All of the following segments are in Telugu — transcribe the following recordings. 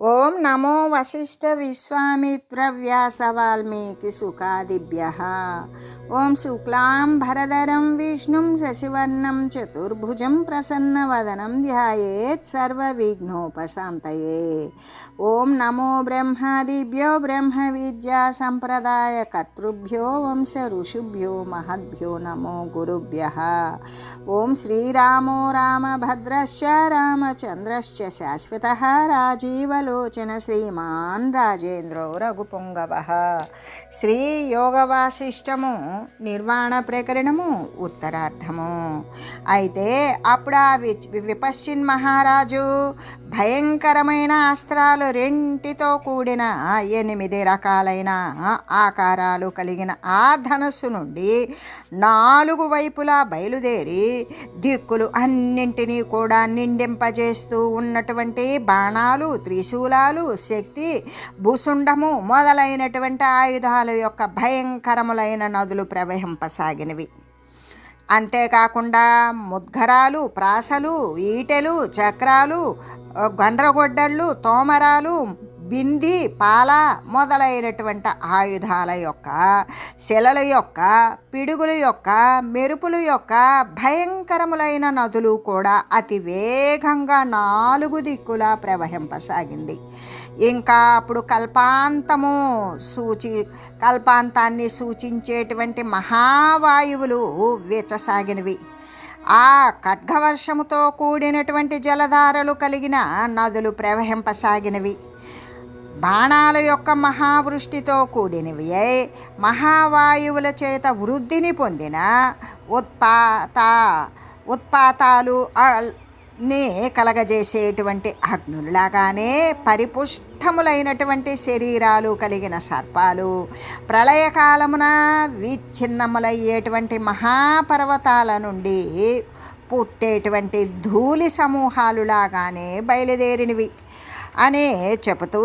ఓం నమో వశిష్ఠ విశ్వామిత్ర వ్యాస వాల్మీకి సుఖాదిభ్య ఓం శుక్లాం భరధరం విష్ణుం శశివర్ణం చతుర్భుజం ప్రసన్నవదనం ధ్యాయేత్ సర్వవిఘ్నోపశాంతయే ఓం నమో బ్రహ్మాదిభ్యో బ్రహ్మ విద్యా సంప్రదాయ కర్తృభ్యో వంశ ఋషిభ్యో మహద్భ్యో నమో గురుభ్య ఓం శ్రీరామో రామభద్రశ్చ రామచంద్రశ్చ శాశ్వత రాజీవలోచన శ్రీమాన్ రాజేంద్రో రఘుపుంగవ శ్రీ యోగవాసిష్టము నిర్వాణ ప్రకరణము ఉత్తరార్థము. అయితే అప్పుడు ఆ విపశ్చిన్ మహారాజు భయంకరమైన అస్త్రాలు రెంటితో కూడిన ఎనిమిది రకాలైన ఆకారాలు కలిగిన ఆ ధనస్సు నుండి నాలుగు వైపులా బయలుదేరి దిక్కులు అన్నింటినీ కూడా నిండింపజేస్తూ ఉన్నటువంటి బాణాలు శూలాలు శక్తి భూసుండము మొదలైనటువంటి ఆయుధాల యొక్క భయంకరములైన నదులు ప్రవహింపసాగినవి. అంతేకాకుండా ముద్గరాలు ప్రాసలు ఈటెలు చక్రాలు గండ్రగొడ్డళ్ళు తోమరాలు బింది పాల మొదలైనటువంటి ఆయుధాల యొక్క శిలల యొక్క పిడుగుల యొక్క మెరుపుల యొక్క భయంకరములైన నదులు కూడా అతి వేగంగా నాలుగు దిక్కులా ప్రవహింపసాగింది. ఇంకా అప్పుడు కల్పాంతము సూచి కల్పాంతాన్ని సూచించేటువంటి మహావాయువులు వీచసాగినవి. ఆ ఖడ్గవర్షముతో కూడినటువంటి జలధారలు కలిగిన నదులు ప్రవహింపసాగినవి. బాణాల యొక్క మహావృష్టితో కూడినవి అయి మహావాయువుల చేత వృద్ధిని పొందిన ఉత్పాత ఉత్పాతాలు నే కలగజేసేటువంటి అగ్నులాగానే పరిపుష్టములైనటువంటి శరీరాలు కలిగిన సర్పాలు ప్రళయకాలమున విచ్ఛిన్నములయ్యేటువంటి మహాపర్వతాల నుండి పుట్టేటువంటి ధూళి సమూహాలులాగానే బయలుదేరినవి. అని చెబుతూ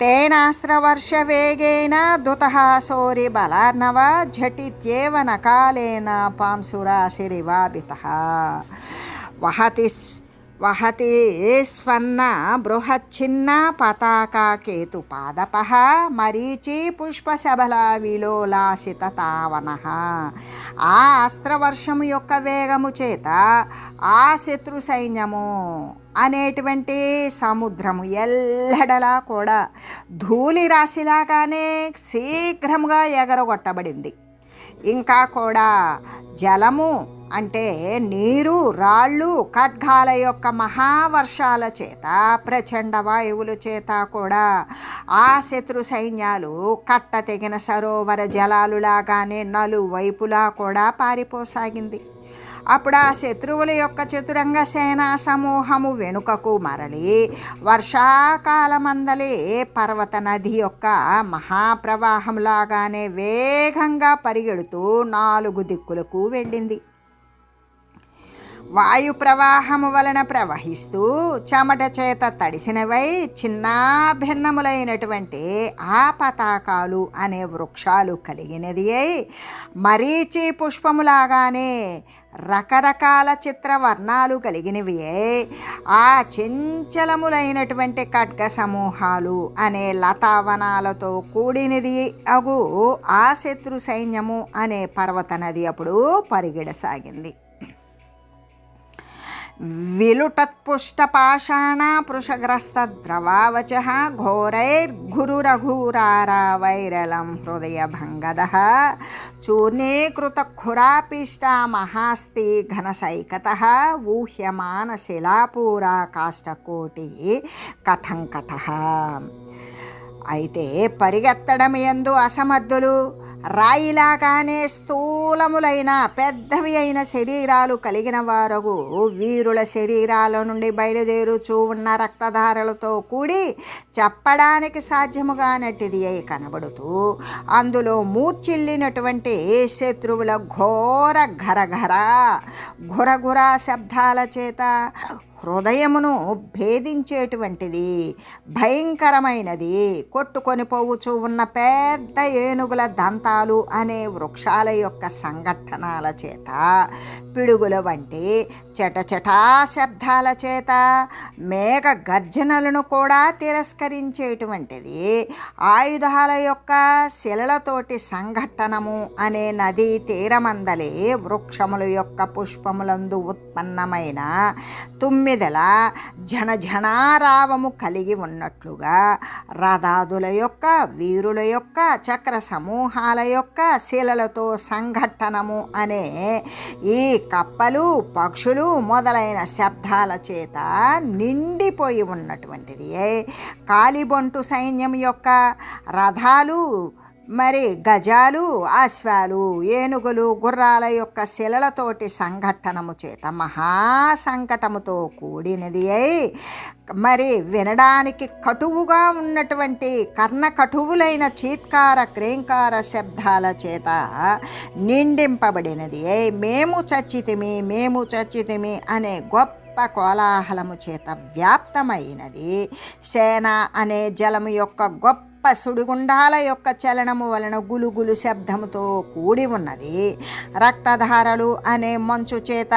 తేనాస్త్రవర్ష వేగేన దుత సోరి బలార్ణవ ఝటిత్యేవ నకాలేన పాంసురాశిరివాభిత వహతి వహతి స్వర్ణ బృహచ్చిన్న పతాకాకేతు పాదప మరీచి పుష్పశబల విలోలాసిత తావన. ఆ అస్త్రవర్షము యొక్క వేగము చేత ఆ శత్రు సైన్యము అనేటువంటి సముద్రము ఎల్లడలా కూడా ధూళి రాశిలాగానే శీఘ్రముగా ఎగరగొట్టబడింది. ఇంకా కూడా జలము అంటే నీరు రాళ్ళు ఖడ్గాల యొక్క మహావర్షాల చేత ప్రచండ వాయువుల చేత కూడా ఆ శత్రు సైన్యాలు కట్ట తెగిన సరోవర జలాలులాగానే నలువైపులా కూడా పారిపోసాగింది. అప్పుడు ఆ శత్రువుల యొక్క చతురంగ సేనా సమూహము వెనుకకు మరలి వర్షాకాలమందలే పర్వత నది యొక్క మహాప్రవాహంలాగానే వేగంగా పరిగెడుతూ నాలుగు దిక్కులకు వెళ్ళింది. వాయు ప్రవాహము వలన ప్రవహిస్తూ చెమట చేత తడిసినవై చిన్నాభిన్నములైనటువంటి ఆ పతాకాలు అనే వృక్షాలు కలిగినది అయి మరీచి పుష్పములాగానే రకరకాల చిత్రవర్ణాలు కలిగినవే. ఆ చెంచలములైనటువంటి ఖడ్గ సమూహాలు అనే లతావనాలతో కూడినది అగు ఆ శత్రు సైన్యము అనే పర్వత నది అప్పుడు పరిగెడసాగింది. విలుటత్పుష్టపాషాణ పృషగ్రస్తద్రవావచ ఘోరైర్ఘురురఘూరారావైరలం హృదయభంగద చూర్ణీకృతఖురాపిష్ట మహాస్తి ఘనసైకత ఊహ్యమానశిలాపూరా కాష్టకోటి కథంకట అయితే పరిగెత్తడం ఎందు అసమర్థులు రాయిలాగానే స్థూలములైన పెద్దవి అయిన శరీరాలు కలిగిన వారు వీరుల శరీరాల నుండి బయలుదేరుచూ ఉన్న రక్తధారలతో కూడి చెప్పడానికి సాధ్యముగానటిది అయి కనబడుతూ అందులో మూర్చిల్లినటువంటి శత్రువుల ఘోర ఘరఘర ఘురఘుర శబ్దాల చేత హృదయమును భేదించేటువంటిది భయంకరమైనది. కొట్టుకొని పోవచ్చు ఉన్న పెద్ద ఏనుగుల దంతాలు అనే వృక్షాల యొక్క సంఘటనల చేత పిడుగుల వంటి చటచటా శబ్దాల చేత మేఘ గర్జనలను కూడా తిరస్కరించేటువంటిది. ఆయుధాల యొక్క శిలలతోటి సంఘటనము అనే నదీ తీరమందలి వృక్షముల యొక్క పుష్పములందు ఉత్పన్నమైన తుమ్మిదల జనజనారావము కలిగి ఉన్నట్లుగా రథాదుల యొక్క వీరుల యొక్క చక్ర సమూహాల యొక్క శిలలతో సంఘటనము అనే ఈ కప్పలు పక్షులు మొదలైన శబ్దాల చేత నిండిపోయి ఉన్నటువంటిది. కాలిబొంటు సైన్యం యొక్క రథాలు మరి గజాలు అశ్వాలు ఏనుగులు గుర్రాల యొక్క శిలలతోటి సంఘటనము చేత మహాసంకటముతో కూడినది అయి మరి వినడానికి కటువుగా ఉన్నటువంటి కర్ణ కటువులైన చీత్కార క్రేంకార శబ్దాల చేత నిండింపబడినది అయి మేము చచ్చితిమి మేము చచ్చితిమి అనే గొప్ప గొప్ప కోలాహలము చేత వ్యాప్తమైనది. సేన అనే జలము యొక్క గొప్ప సుడిగుండాల యొక్క చలనము వలన గులుగులు శబ్దముతో కూడి ఉన్నది. రక్తధారలు అనే మంచు చేత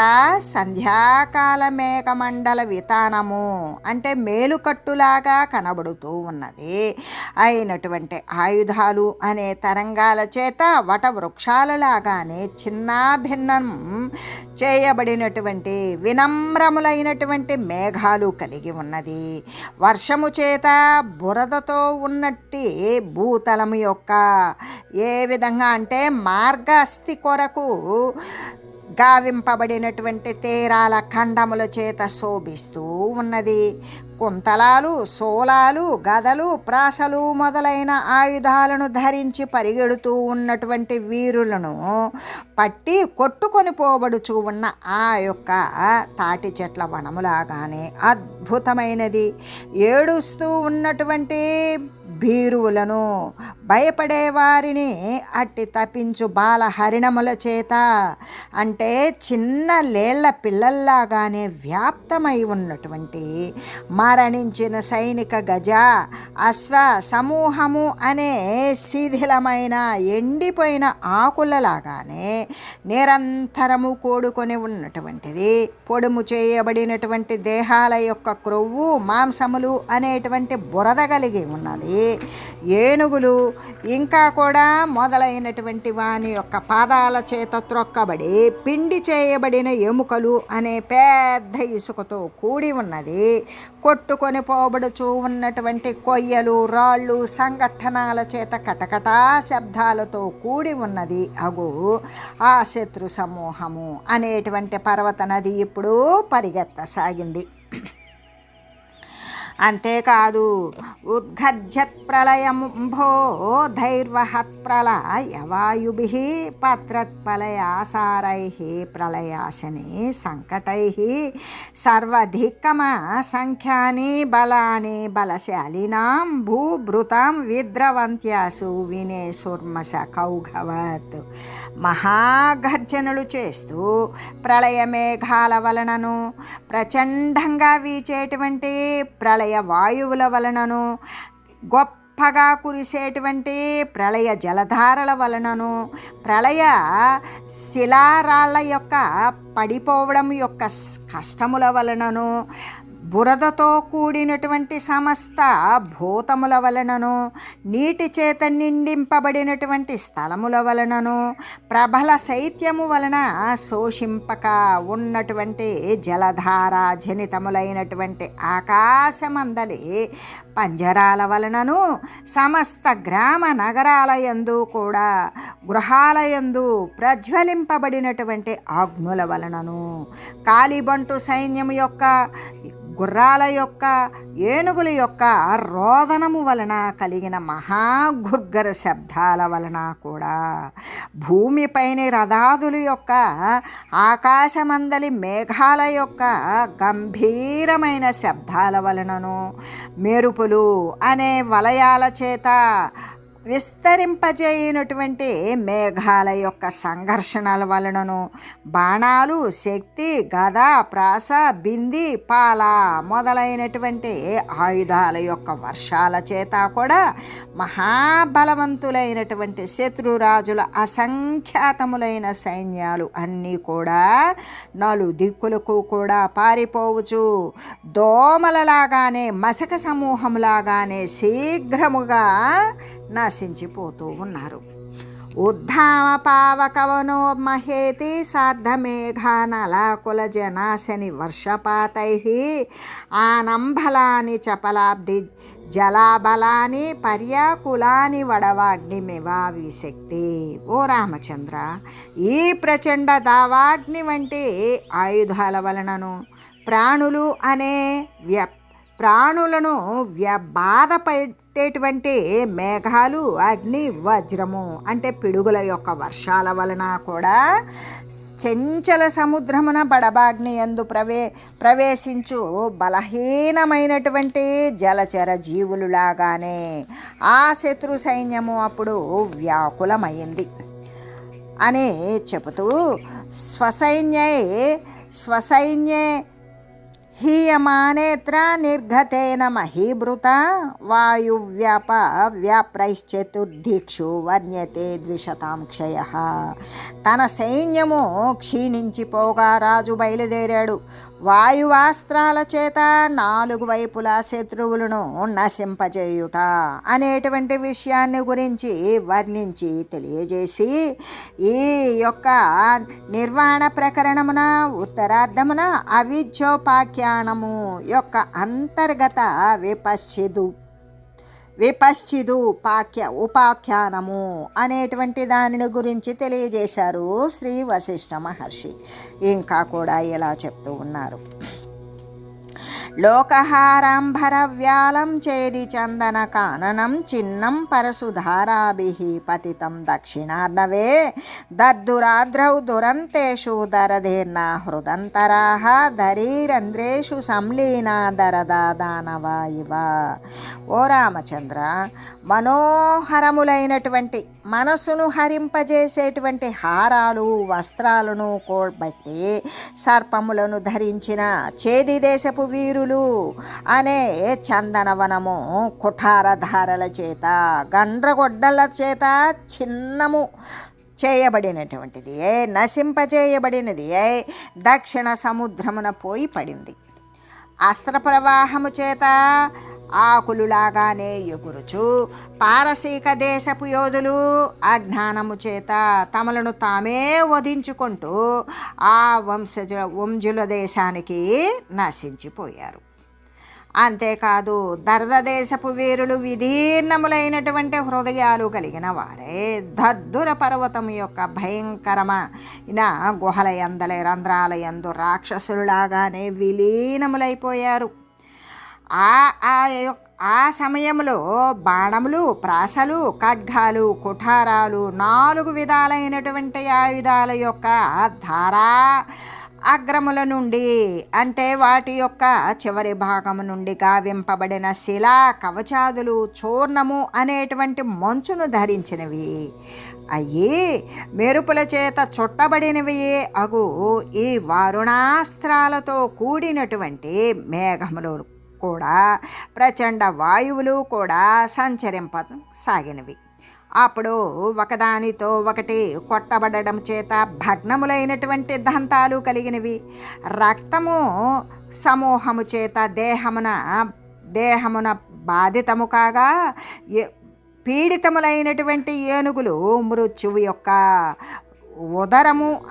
సంధ్యాకాల మేఘమండల వితానము అంటే మేలుకట్టులాగా కనబడుతూ ఉన్నది. అయినటువంటి ఆయుధాలు అనే తరంగాల చేత వట వృక్షాలలాగానే చిన్న భిన్నం చేయబడినటువంటి వినమ్రములైనటువంటి మేఘాలు కలిగి ఉన్నది. వర్షము చేత బురదతో ఉన్నట్టు భూతలము యొక్క ఏ విధంగా అంటే మార్గస్థి కొరకు గావింపబడినటువంటి తీరాల ఖండముల చేత శోభిస్తూ ఉన్నది. కుంతలాలు సోలాలు గదలు ప్రాసలు మొదలైన ఆయుధాలను ధరించి పరిగెడుతూ ఉన్నటువంటి వీరులను పట్టి కొట్టుకొని పోబడుచు ఉన్న ఆ యొక్క తాటి చెట్ల వనములాగానే అద్భుతమైనది. ఏడుస్తూ ఉన్నటువంటి భీరువులను భయపడే వారిని అట్టి తప్పించు బాల హరిణముల చేత. అంటే చిన్న లేళ్ళ పిల్లల్లాగానే వ్యాప్తమై ఉన్నటువంటి మరణించిన సైనిక గజ అశ్వ సమూహము అనే శిథిలమైన ఎండిపోయిన ఆకులలాగానే నిరంతరము కోడుకొని ఉన్నటువంటిది. పొడుము చేయబడినటువంటి దేహాల యొక్క క్రొవ్వు మాంసములు అనేటువంటి బురద కలిగి ఉన్నది. ఏనుగులు ఇంకా కూడా మొదలైనటువంటి వాని యొక్క పాదాల చేత త్రొక్కబడి పిండి చేయబడిన ఎముకలు అనే పెద్ద ఇసుకతో కూడి ఉన్నది. కొట్టుకొని పోబడుచూ ఉన్నటువంటి కొయ్యలు రాళ్ళు సంఘటనల చేత కటకటా శబ్దాలతో కూడి ఉన్నది. అగు ఆ శత్రు సమూహము అనేటువంటి పర్వత నది ఇప్పుడు పరిగెత్తసాగింది. అంతేకాదు ఉద్గజ్జత్ ప్రళయంభో ధైర్వహత్ ప్రళయవాయుభి పత్రత్పలయాసారై ప్రళయాశని సంకటై సర్వధిక్కమ సంఖ్యాని బలాని బలశాలినాం భూభృతాం విద్రవంత్యాసు వినేశుర్మశ కౌఘవత్ మహాగర్జనలు చేస్తూ ప్రళయ మేఘాల వలనను ప్రచండంగా వీచేటువంటి ప్రళయ వాయువుల వలనను గొప్పగా కురిసేటువంటి ప్రళయ జలధారల వలనను ప్రళయ శిలారాళ్ళ యొక్క పడిపోవడం యొక్క కష్టముల వలనను బురదతో కూడినటువంటి సమస్త భూతముల వలనను నీటి చేత నిండింపబడినటువంటి స్థలముల వలనను ప్రబల శైత్యము వలన శోషింపక ఉన్నటువంటి జలధార జనితములైనటువంటి ఆకాశమందలి పంజరాల వలనను సమస్త గ్రామ నగరాలయందు కూడా గృహాలయందు ప్రజ్వలింపబడినటువంటి ఆజ్ఞుల వలనను. కాలిబంటు సైన్యం యొక్క గుర్రాల యొక్క ఏనుగుల యొక్క రోదనము వలన కలిగిన మహాగుర్గర శబ్దాల వలన కూడా భూమిపైన రథాదుల యొక్క ఆకాశమందలి మేఘాల యొక్క గంభీరమైన శబ్దాల వలనను మెరుపులు అనే వలయాల చేత విస్తరింపజేయనటువంటి మేఘాల యొక్క సంఘర్షణల వలనను బాణాలు శక్తి గద ప్రాస బింది పాల మొదలైనటువంటి ఆయుధాల యొక్క వర్షాల చేత కూడా మహాబలవంతులైనటువంటి శత్రురాజుల అసంఖ్యాతములైన సైన్యాలు అన్నీ కూడా నలు దిక్కులకు కూడా పారిపోవచ్చు దోమలలాగానే మసక సమూహంలాగానే శీఘ్రముగా నశించిపోతూ ఉన్నారు. ఉద్ధామ పావకవనో మహేతి సార్ధమేఘానలాకుల జనాశని వర్షపాతై ఆనంబలాని చపలాబ్ది జలాబలాని పర్యాకులాని వడవాగ్నిమివా విశక్తి. ఓ రామచంద్ర ఈ ప్రచండ దావాగ్ని వంటి ఆయుధాల వలనను ప్రాణులు అనే వ్యక్తి ప్రాణులను వ్య బాధ పెట్టేటువంటి మేఘాలు అగ్ని వజ్రము అంటే పిడుగుల యొక్క వర్షాల వలన కూడా చెంచల సముద్రమున బడబాగ్ని ఎందు ప్రవే ప్రవేశించు బలహీనమైనటువంటి జలచర జీవులులాగానే ఆ శత్రు సైన్యము అప్పుడు వ్యాకులమైంది అని చెబుతూ స్వసైన్యే స్వసైన్యే హీయమానేత్ర నిర్ఘతేన మహీభృత వాయువ్యాప వ్యాప్రైశ్చతుర్దిక్షు వర్ణ్యతే ద్విశతాం క్షయ తన సైన్యము క్షీణించిపోగా రాజు బయలుదేరాడు. వాయువాస్త్రాల చేత నాలుగు వైపులా శత్రువులను నశింపజేయుట అనేటువంటి విషయాన్ని గురించి వర్ణించి తెలియజేసి ఈ యొక్క నిర్వాణ ప్రకరణమున ఉత్తరార్ధమున ప్రయాణము యొక్క అంతర్గత విపశ్చిదు. విపశ్చిదు పాఖ్య ఉపాఖ్యానము అనేటువంటి దానిని గురించి తెలియజేశారు శ్రీ వశిష్ఠ మహర్షి. ఇంకా కూడా ఇలా చెప్తూ ఉన్నారు. లోకహారాంబర వ్యాలం చేది చందన కాననం చిన్నం పరసుధారాభి పతితం దక్షిణార్ణవే దర్దురాద్రౌ దురంతేషు దరధీర్ణ హృదంతరా ధరీరంధ్రేషు సంలీనా దరదా దానవ ఇవ ఓ రామచంద్ర మనోహరములైనటువంటి మనసును హరింపజేసేటువంటి హారాలు వస్త్రాలను కోబట్టి సర్పములను ధరించిన చేది దేశపు వీరులు అనే చందనవనము కుఠారధారల చేత గండ్రగొడ్డల చేత చిన్నము చేయబడినటువంటిది. ఏ నశింపచేయబడినది ఏ దక్షిణ సముద్రమున పోయి పడింది. అస్త్ర ప్రవాహము చేత ఆకులులాగానే ఎగురుచు పారసీక దేశపు యోధులు అజ్ఞానము చేత తమలను తామే వధించుకుంటూ ఆ వంశజ వంజుల దేశానికి నశించిపోయారు. అంతేకాదు దర్దదేశపు వీరులు విదీర్ణములైనటువంటి హృదయాలు కలిగిన వారే దర్దుర పర్వతం యొక్క భయంకరమైన గుహల ఎందల రంధ్రాల ఎందు రాక్షసులాగానే విలీనములైపోయారు. ఆ ఆ ఆ సమయంలో బాణములు ప్రాసలు ఖడ్గాలు కుఠారాలు నాలుగు విధాలైనటువంటి ఆయుధాల యొక్క ధారా అగ్రముల నుండి అంటే వాటి యొక్క చివరి భాగము నుండి గావింపబడిన శిలా కవచాదులు చూర్ణము అనేటువంటి మంచును ధరించినవి. అయ్యి మెరుపుల చేత చుట్టబడినవి అగు ఈ వారుణాస్త్రాలతో కూడినటువంటి మేఘములు కూడా ప్రచండ వాయువులు కూడా సంచరింప సాగినవి. అప్పుడు ఒకదానితో ఒకటి కొట్టబడడం చేత భగ్నములైనటువంటి దంతాలు కలిగినవి. రక్తము సమూహము చేత దేహమున దేహమున బాధితము కాగా ఏ- పీడితములైనటువంటి ఏనుగులు మృత్యువు యొక్క ఉదరము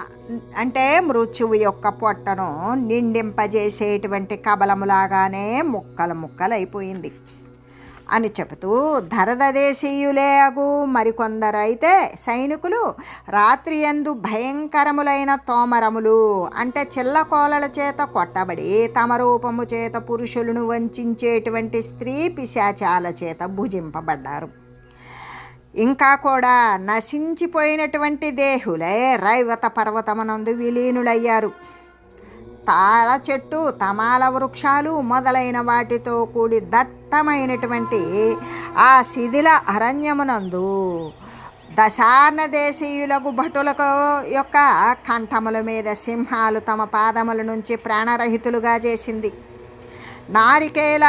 అంటే మృత్యువు యొక్క పొట్టను నిండింపజేసేటువంటి కబలములాగానే ముక్కలు ముక్కలైపోయింది. అని చెబుతూ ధరదదేశీయులే అగు మరికొందరైతే సైనికులు రాత్రి ఎందు భయంకరములైన తోమరములు అంటే చిల్లకోలల చేత కొట్టబడి తమ రూపము చేత పురుషులను వంచేటువంటి స్త్రీ పిశాచాల చేత భుజింపబడ్డారు. ఇంకా కూడా నశించిపోయినటువంటి దేహులే రైవత పర్వతమునందు విలీనులయ్యారు. తాళ చెట్టు తమాల వృక్షాలు మొదలైన వాటితో కూడి దట్టమైనటువంటి ఆ శిథిల అరణ్యమునందు దశార్ణ దేశీయులకు భటులకు యొక్క కంఠముల మీద సింహాలు తమ పాదముల నుంచి ప్రాణరహితులుగా చేసింది. నారికేల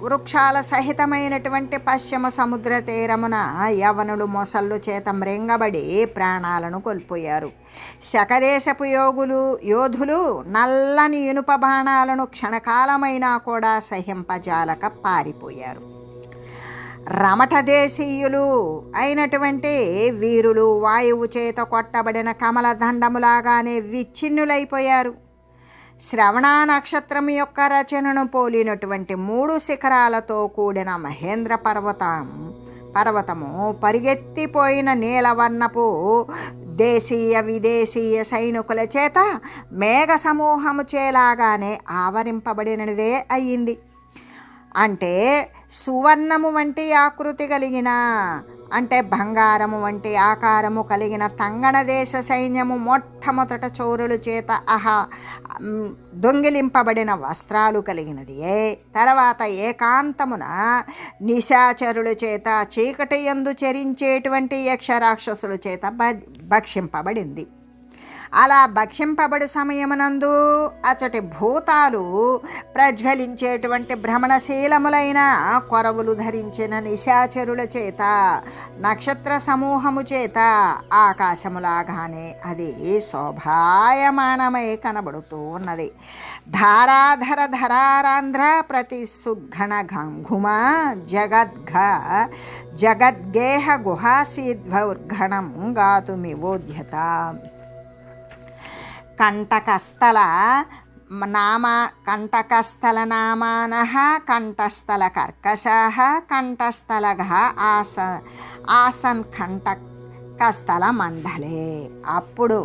వృక్షాల సహితమైనటువంటి పశ్చిమ సముద్ర తీరమున యవనులు మొసళ్ళు చేత మృంగబడి ప్రాణాలను కోల్పోయారు. శకదేశపు యోగులు యోధులు నల్లని ఇనుప బాణాలను క్షణకాలమైనా కూడా సహింపజాలక పారిపోయారు. రమఠ దేశీయులు అయినటువంటి వీరులు వాయువు చేత కొట్టబడిన కమల దండములాగానే విచ్ఛిన్నులైపోయారు. శ్రవణ నక్షత్రం యొక్క రచనను పోలినటువంటి మూడు శిఖరాలతో కూడిన మహేంద్ర పర్వతం. పర్వతము పరిగెత్తిపోయిన నీలవర్ణపు దేశీయ విదేశీయ సైనికుల చేత మేఘ సమూహము చేలాగానే ఆవరింపబడినదే అయ్యింది అంటే సువర్ణము వంటి ఆకృతి కలిగిన అంటే బంగారము వంటి ఆకారము కలిగిన తంగణ దేశ సైన్యము మొట్టమొదట చోరుల చేత అహా దొంగిలింపబడిన వస్త్రాలు కలిగినది తర్వాత ఏకాంతమున నిశాచరుల చేత చీకటి యందు చరించేటువంటి యక్షరాక్షసుల చేత భ భక్షింపబడింది. అలా భక్షింపబడు సమయమునందు అచటి భూతాలు ప్రజ్వలించేటువంటి భ్రమణశీలములైన కొరవులు ధరించిన నిశాచరుల చేత నక్షత్ర సమూహము చేత ఆకాశములాగానే అది శోభాయమానమై కనబడుతూ ఉన్నది. ధారాధర ధరారాంధ్ర ప్రతి సుఘణ గంఘుమ జగద్ఘ జగద్గేహ గుహాసీధ్వర్ఘణం గాతుమివోధ్యత కంటకస్థల నామ కంటకస్థల నామాన కంఠస్థల కర్కశ కంఠస్థల ఆస ఆసన్ కంట కస్థల మండలే. అప్పుడు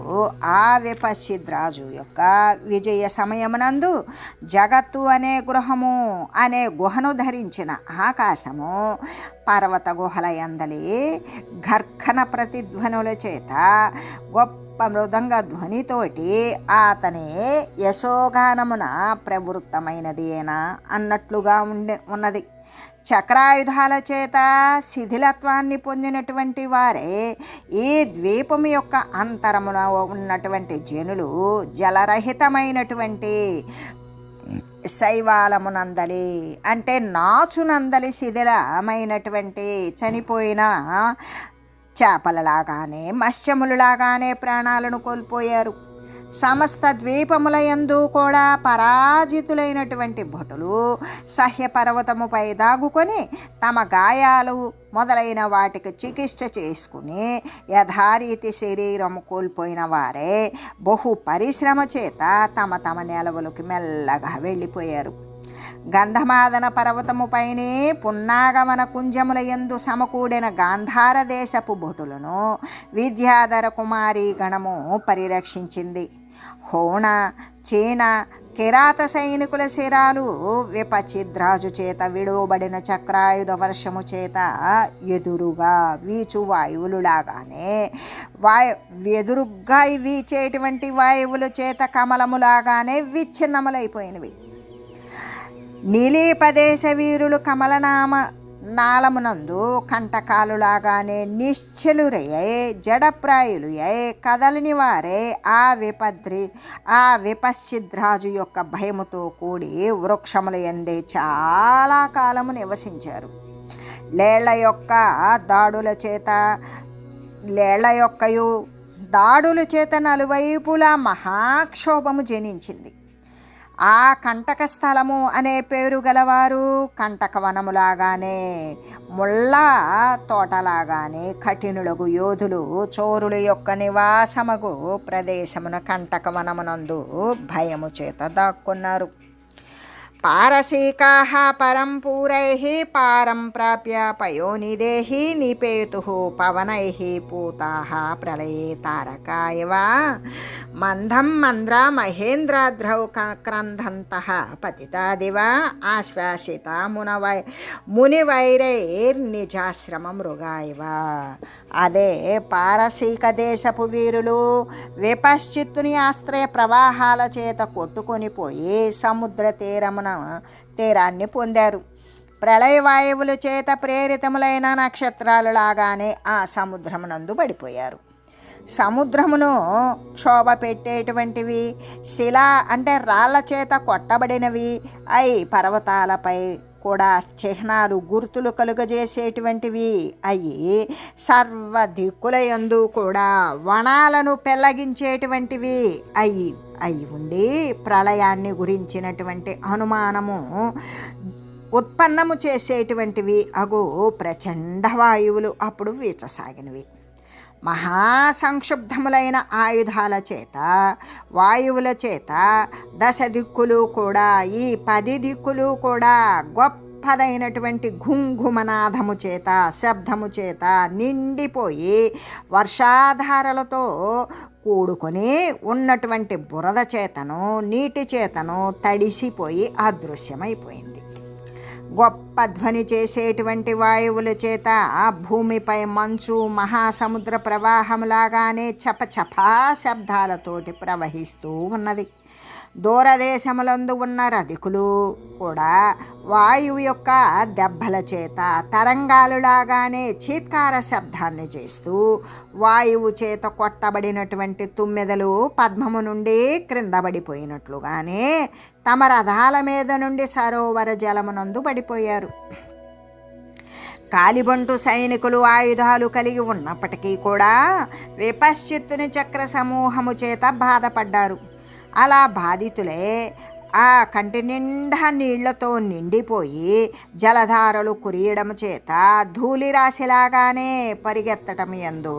ఆ విపశ్చిద్రాజు యొక్క విజయ సమయమునందు జగత్తు అనే గృహము అనే గుహను ధరించిన ఆకాశము పర్వత గుహల ఎందలి గర్ఖన ప్రతిధ్వనుల చేత గొప్ప మృదంగ ధ్వనితోటి అతనే యశోగానమున ప్రవృత్తమైనదేనా అన్నట్లుగా ఉండే ఉన్నది. చక్రాయుధాల చేత శిథిలత్వాన్ని పొందినటువంటి వారే ఈ ద్వీపం యొక్క అంతరమున ఉన్నటువంటి జనులు జలరహితమైనటువంటి శైవాలమునందలి అంటే నాచునందలి శిథిలమైనటువంటి చనిపోయిన చేపలలాగానే మత్స్యములలాగానే ప్రాణాలను కోల్పోయారు. సమస్త ద్వీపముల యందు కూడా పరాజితులైనటువంటి భటులు సహ్యపర్వతముపై దాగుకొని తమ గాయాలు మొదలైన వాటికి చికిత్స చేసుకుని యథారీతి శరీరము కోల్పోయిన వారే బహు పరిశ్రమ చేత తమ తమ నెలవులకి మెల్లగా వెళ్ళిపోయారు. గంధమాదన పర్వతముపైనే పున్నాగమన కుంజముల యందు సమకూడిన గాంధార దేశపు భటులను విద్యాధర కుమారి గణము పరిరక్షించింది. హోణ చీన కిరాత సైనికుల శిరాలు విపచిద్రాజు చేత విడువబడిన చక్రాయుధ వర్షము చేత ఎదురుగా వీచు వాయువులులాగానే వాయు ఎదురుగా వీచేటువంటి వాయువుల చేత కమలములాగానే విచ్ఛిన్నములైపోయినవి. నీలీపదేశ వీరులు కమలనామ నాళమునందు కంటకాలులాగానే నిశ్చలురయ్యే జడప్రాయులు అయ్యే కదలని వారే ఆ విపద్రి ఆ విపశ్చిద్రాజు యొక్క భయముతో కూడి వృక్షముల ఎందే చాలా కాలము నివసించారు. లేళ్ళ యొక్క దాడుల చేత లేళ్ళ యొక్కయు దాడుల చేత నలువైపులా మహాక్షోభము జనించింది. ఆ కంటక స్థలము అనే పేరు గలవారు కంటక వనములాగానే ముళ్ళ తోటలాగానే కఠినులకు యోధులు చోరుల యొక్క నివాసమగు ప్రదేశమున కంటక వనమునందు భయము చేత దాక్కున్నారు. పారసీకా పరం పూరై పారం ప్రాప్య పయోనిదేహి నిపేతు పవనై పూతా ప్రళయే తారకాయవ మందం మంద్ర మహేంద్రాద్రౌ క్రంధంత పతితాదివ ఆశ్వాసిత మునవై మునివైరైర్నిజాశ్రమ మృగాయివ అదే పారసీక దేశపు వీరులు విపశ్చిత్తుని ఆశ్రయ ప్రవాహాల చేత కొట్టుకొని పోయి సముద్ర తీరమున తీరాన్ని పొందారు. ప్రళయవాయువుల చేత ప్రేరితములైన నక్షత్రాలు లాగానే ఆ సముద్రమునందు పడిపోయారు. సముద్రమును క్షోభ పెట్టేటువంటివి శిల అంటే రాళ్ళ చేత కొట్టబడినవి అయి పర్వతాలపై కూడా చిహ్నాలు గుర్తులు కలుగజేసేటువంటివి అయి సర్వ దిక్కుల యందు కూడా వనాలను పెళ్ళగించేటువంటివి అయి అయి ఉండి ప్రళయాన్ని గురించినటువంటి అనుమానము ఉత్పన్నము చేసేటువంటివి అగు ప్రచండ వాయువులు అప్పుడు వీచసాగినవి. మహాసంక్షుబ్ధములైన ఆయుధాల చేత వాయువుల చేత దశ దిక్కులు కూడా ఈ పది దిక్కులు కూడా గొప్పదైనటువంటి ఘుంఘుమనాథము చేత శబ్దము చేత నిండిపోయి వర్షాధారలతో కూడుకొని ఉన్నటువంటి బురద చేతను నీటి చేతను తడిసిపోయి అదృశ్యమైపోయింది. గొప్ప ధ్వని చేసేటువంటి వాయువుల చేత ఆ భూమిపై మంచు మహాసముద్ర ప్రవాహంలాగానే చపచపా శబ్దాలతోటి ప్రవహిస్తూ ఉన్నది. దూరదేశములందు ఉన్న రధికులు కూడా వాయువు యొక్క దెబ్బల చేత తరంగాలులాగానే చీత్కార శబ్దాన్ని చేస్తూ వాయువు చేత కొట్టబడినటువంటి తుమ్మెదలు పద్మము నుండి క్రిందబడిపోయినట్లుగానే తమ రథాల మీద నుండి సరోవర జలమునందు పడిపోయారు. కాలిబంటు సైనికులు ఆయుధాలు కలిగి ఉన్నప్పటికీ కూడా విపశ్చిత్తుని చక్ర సమూహము చేత బాధపడ్డారు. అలా బాధితులే ఆ కంటి నిండా నీళ్ళతో నిండిపోయి జలధారలు కురియడం చేత ధూళి రాశిలాగానే పరిగెత్తటం ఎందు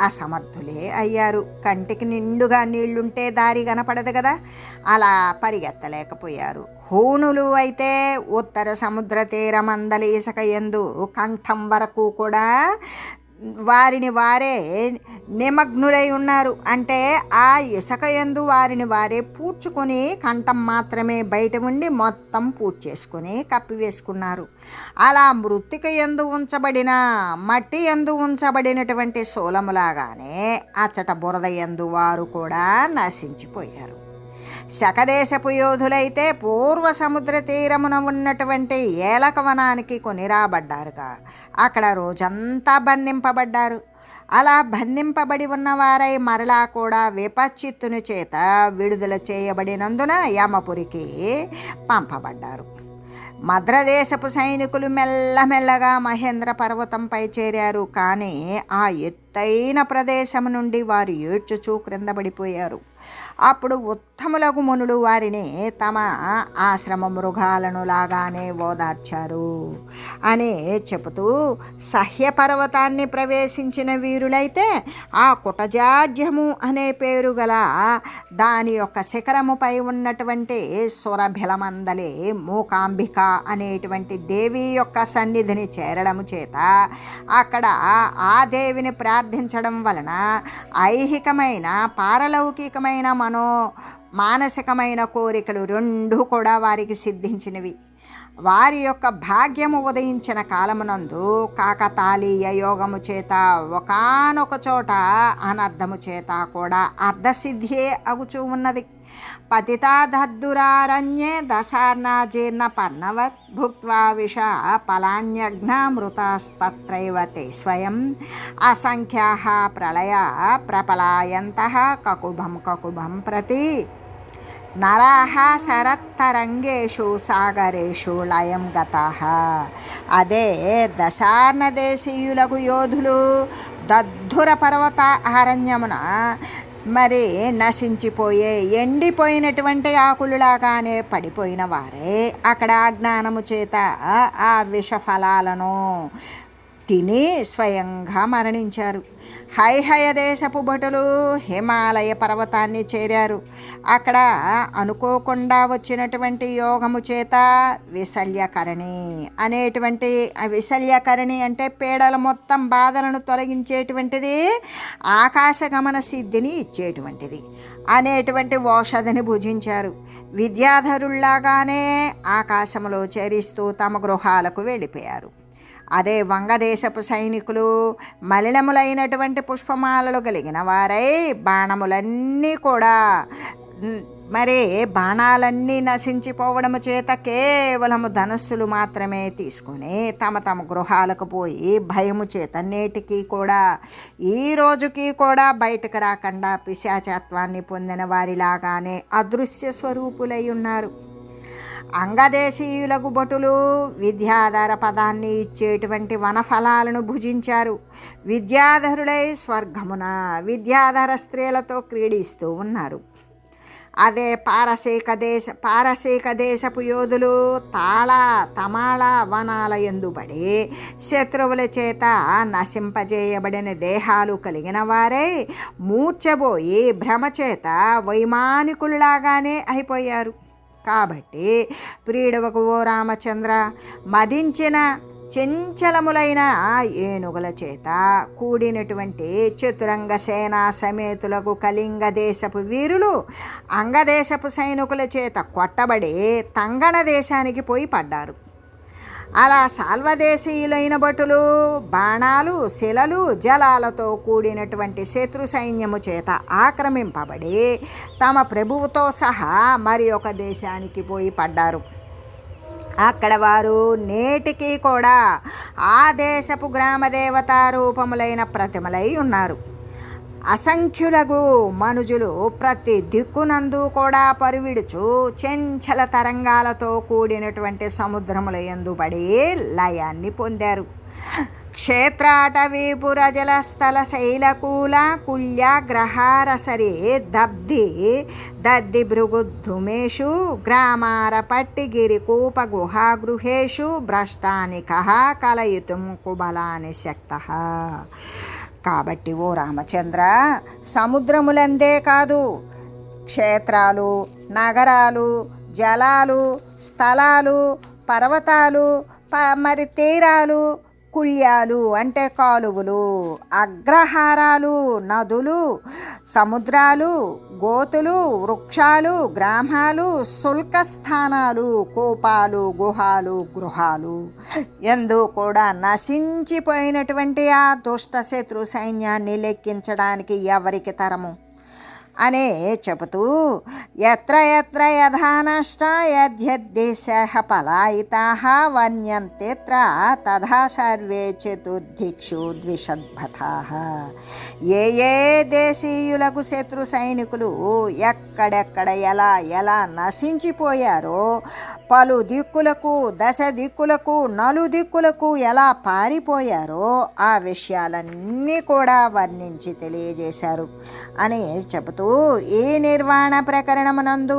అసమర్థులే అయ్యారు. కంటికి నిండుగా నీళ్ళుంటే దారి కనపడదు కదా అలా పరిగెత్తలేకపోయారు. హూణులు అయితే ఉత్తర సముద్ర తీరమందలి ఇసుక ఎందు కంఠం వరకు కూడా వారిని వారే నిమగ్నులై ఉన్నారు. అంటే ఆ ఇసుక ఎందు వారిని వారే పూడ్చుకొని కంఠం మాత్రమే బయట ఉండి మొత్తం పూడ్చేసుకొని కప్పివేసుకున్నారు అలా మృతిక ఎందు ఉంచబడిన మట్టి ఎందు ఉంచబడినటువంటి శూలములాగానే అచ్చట బురద ఎందు వారు కూడా నశించిపోయారు. శకదేశపు యోధులైతే పూర్వ సముద్ర తీరమున ఉన్నటువంటి ఏలకవనానికి కొనిరాబడ్డారుగా. అక్కడ రోజంతా బంధింపబడ్డారు. అలా బంధింపబడి ఉన్నవారై మరలా కూడా విపచ్చిత్తుని చేత విడుదల చేయబడినందున యమపురికి పంపబడ్డారు. మద్రదేశపు సైనికులు మెల్లమెల్లగా మహేంద్ర పర్వతంపై చేరారు. కానీ ఆ ఎత్తు ఎత్తైన ప్రదేశం నుండి వారు ఏడ్చుచూ క్రిందబడిపోయారు. అప్పుడు ఉత్తములగు మునులు వారిని తమ ఆశ్రమ మృగాలను లాగానే ఓదార్చారు అని చెబుతూ సహ్యపర్వతాన్ని ప్రవేశించిన వీరులైతే ఆ కుటజాడ్యము అనే పేరు గల దాని యొక్క శిఖరముపై ఉన్నటువంటి సురభిలమందలి మూకాంబిక అనేటువంటి దేవి యొక్క సన్నిధిని చేరడము చేత అక్కడ ఆ దేవిని సాధించడం వలన ఐహికమైన పారలౌకికమైన మనో మానసికమైన కోరికలు రెండు కూడా వారికి సిద్ధించినవి. వారి యొక్క భాగ్యము ఉదయించిన కాలమునందు కాకతాళీయ యోగము చేత ఒకనొక చోట అనర్థము చేత కూడా అర్ధసిద్ధియే అగుచూ ఉన్నది. పతితాధద్దురారణ్యే దశార్ణాజీర్ణ పర్ణవత్ భుక్వా విష పలాన్యఘ్నామృతస్తత్రైవ తే స్వయం అసంఖ్యా ప్రళయ ప్రపలాయంత కకుభం కకుభం ప్రతి నరాహ శరత్తరంగేషు సాగరేషు లయం గత అదే దశార్ణ దేశీయులకు యోధులు దద్ధుర పర్వత అరణ్యమున మరి నశించిపోయే ఎండిపోయినటువంటి ఆకులులాగానే పడిపోయిన వారే అక్కడ అజ్ఞానము చేత ఆ విష ఫలాలను తిని స్వయంగా మరణించారు. హైహయ దేశపు భటులు హిమాలయ పర్వతాన్ని చేరారు. అక్కడ అనుకోకుండా వచ్చినటువంటి యోగము చేత విశల్యకరణి అనేటువంటి విశల్యకరణి అంటే పీడల మొత్తం బాధలను తొలగించేటువంటిది ఆకాశగమన సిద్ధిని ఇచ్చేటువంటిది అనేటువంటి ఓషధిని భుజించారు. విద్యాధరుల్లాగానే ఆకాశంలో చేరిస్తూ తమ గృహాలకు వెళ్ళిపోయారు. అదే వంగదేశపు సైనికులు మలినములైనటువంటి పుష్పమాలలు కలిగిన వారై బాణములన్నీ కూడా మరి బాణాలన్నీ నశించిపోవడము చేత కేవలము ధనస్సులు మాత్రమే తీసుకొని తమ తమ గృహాలకు పోయి భయము చేత నేటికి కూడా ఈ రోజుకి కూడా బయటకు రాకుండా పిశాచత్వాన్ని పొందిన వారిలాగానే అదృశ్య స్వరూపులై ఉన్నారు. అంగదేశీయులకు భటులు విద్యాధర పదాన్ని ఇచ్చేటువంటి వనఫలాలను భుజించారు. విద్యాధరులై స్వర్గమున విద్యాధర స్త్రీలతో క్రీడిస్తూ ఉన్నారు. అదే పారసీక దేశ పారసీక దేశపు యోధులు తాళ తమాళ వనాల ఎందుబడి శత్రువుల చేత నశింపజేయబడిన దేహాలు కలిగిన వారై మూర్చబోయి భ్రమచేత వైమానికుల్లాగానే అయిపోయారు. కాబట్టి ప్రియుడవకు ఓ రామచంద్ర మదించిన చెంచలములైన ఏనుగుల చేత కూడినటువంటి చతురంగ సేనా సమేతులకు కళింగ దేశపు వీరులు అంగదేశపు సైనికుల చేత కొట్టబడి తంగణ దేశానికి పోయి పడ్డారు. అలా సాల్వదేశీయులైన భటులు బాణాలు శిలలు జలాలతో కూడినటువంటి శత్రు సైన్యము చేత ఆక్రమింపబడి తమ ప్రభువుతో సహా మరి ఒక దేశానికి పోయి పడ్డారు. అక్కడ వారు నేటికి కూడా ఆ దేశపు గ్రామదేవత రూపములైన ప్రతిమలై ఉన్నారు. అసంఖ్యులకు మనుజులు ప్రతి దిక్కునందు కూడా పరివిడుచు చెంచల తరంగాలతో కూడినటువంటి సముద్రముల ఎందుబడి లయాన్ని పొందారు. క్షేత్రాటవీపుర జలస్థల శైలకూల కుల్యాగ్రహారసరి దబ్ది దద్ది భృగుద్రుమేషు గ్రామార పట్టిగిరి కూప గుహాగృహేషు భ్రష్టానిక కలయితుం కుబలాని శక్త. కాబట్టి ఓ రామచంద్ర సముద్రములందే కాదు. క్షేత్రాలు నగరాలు జలాలు స్థలాలు పర్వతాలు ప మరి తీరాలు కుళ్యాలు అంటే కాలువలు అగ్రహారాలు నదులు సముద్రాలు గోతులు వృక్షాలు గ్రామాలు శుల్క స్థానాలు కోపాలు గుహాలు గృహాలు. ఎందు కూడా నశించిపోయినటువంటి ఆ దుష్ట శత్రు సైన్యాన్ని లెక్కించడానికి ఎవరికి తరము? అనే చెబుతూ ఎత్ర ఎత్ర యథానష్ట యద్యద్దేశ పలాయితా వన్యంతేత్ర తథా సర్వే చతుర్దిక్షు ద్విషద్భటా ఏ ఏ దేశీయులకు శత్రు సైనికులు ఎక్క ఎక్కడెక్కడ ఎలా ఎలా నశించిపోయారో పలు దిక్కులకు దశ దిక్కులకు నలు దిక్కులకు ఎలా పారిపోయారో ఆ విషయాలన్నీ కూడా వర్ణించి తెలియజేశారు అని చెబుతూ ఈ నిర్వాణ ప్రకరణమునందు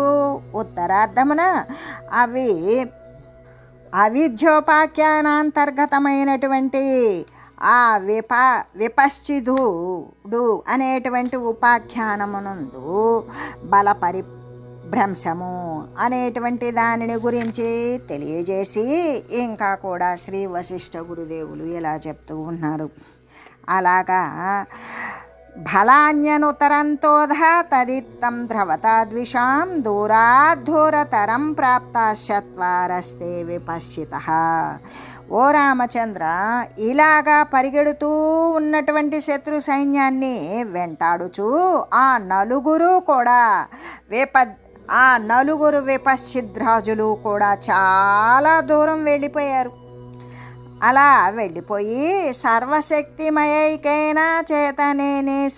ఉత్తరార్ధమున అవి అవిద్యోపాఖ్యానాంతర్గతమైనటువంటి ఆ విప విపశ్చిదుడు అనేటువంటి ఉపాఖ్యానమునందు బల పరిభ్రంశము అనేటువంటి దానిని గురించి తెలియజేసి ఇంకా కూడా శ్రీ వశిష్ఠ గురుదేవులు ఇలా చెప్తూ ఉన్నారు. అలాగా ఫలాన్యనుతరంతోధ తదిత్తం ధ్రవతాద్విషాం దూరాద్ధూరతరం ప్రాప్తాశ్చత్వారస్తే విపశ్చిత ఓ రామచంద్ర ఇలాగా పరిగెడుతూ ఉన్నటువంటి శత్రు సైన్యాన్ని వెంటాడుచు ఆ నలుగురు కూడా విప ఆ నలుగురు విపశ్చిద్రాజులు కూడా చాలా దూరం వెళ్ళిపోయారు అలా వెళ్ళిపోయి సర్వశక్తిమయైకైనా చేతనేని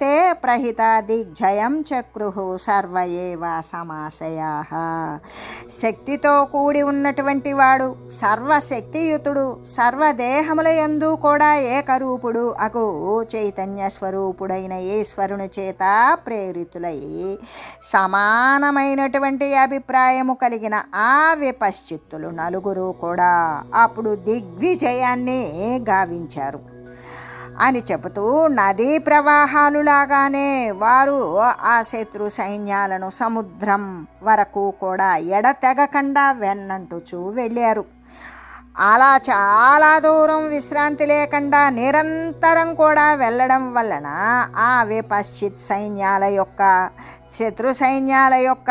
తే ప్రహిత దిగ్జయం చక్రు సర్వ సమాశయా. శక్తితో కూడి ఉన్నటువంటి వాడు సర్వశక్తియుతుడు సర్వదేహముల యందు కూడా ఏకరూపుడు అగు చైతన్య స్వరూపుడైన ఈశ్వరుని చేత ప్రేరితులై సమానమైనటువంటి అభిప్రాయము కలిగిన ఆ విపశ్చిత్తులు నలుగురు కూడా అప్పుడు దిగ్ దిగ్విజయాన్ని గావించారు. అని చెబుతూ నదీ ప్రవాహాలులాగానే వారు ఆ శత్రు సైన్యాలను సముద్రం వరకు కూడా ఎడతెగకుండా వెన్నంటుచూ వెళ్ళారు. అలా చాలా దూరం విశ్రాంతి లేకుండా నిరంతరం కూడా వెళ్ళడం వలన ఆ విపశ్చిత్ సైన్యాల యొక్క శత్రు సైన్యాల యొక్క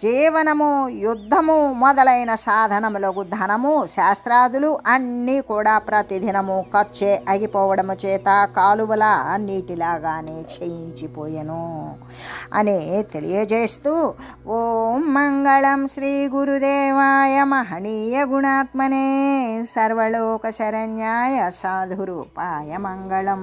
జీవనము యుద్ధము మొదలైన సాధనములకు ధనము శాస్త్రాదులు అన్నీ కూడా ప్రతిదినము ఖర్చే అగిపోవడము చేత కాలువల నీటిలాగానే క్షయించిపోయెను అని తెలియజేస్తూ ఓం మంగళం శ్రీ గురుదేవాయ మహనీయ గుణాత్మనే సర్వలోక శరణ్యాయ సాధురూపాయ మంగళం.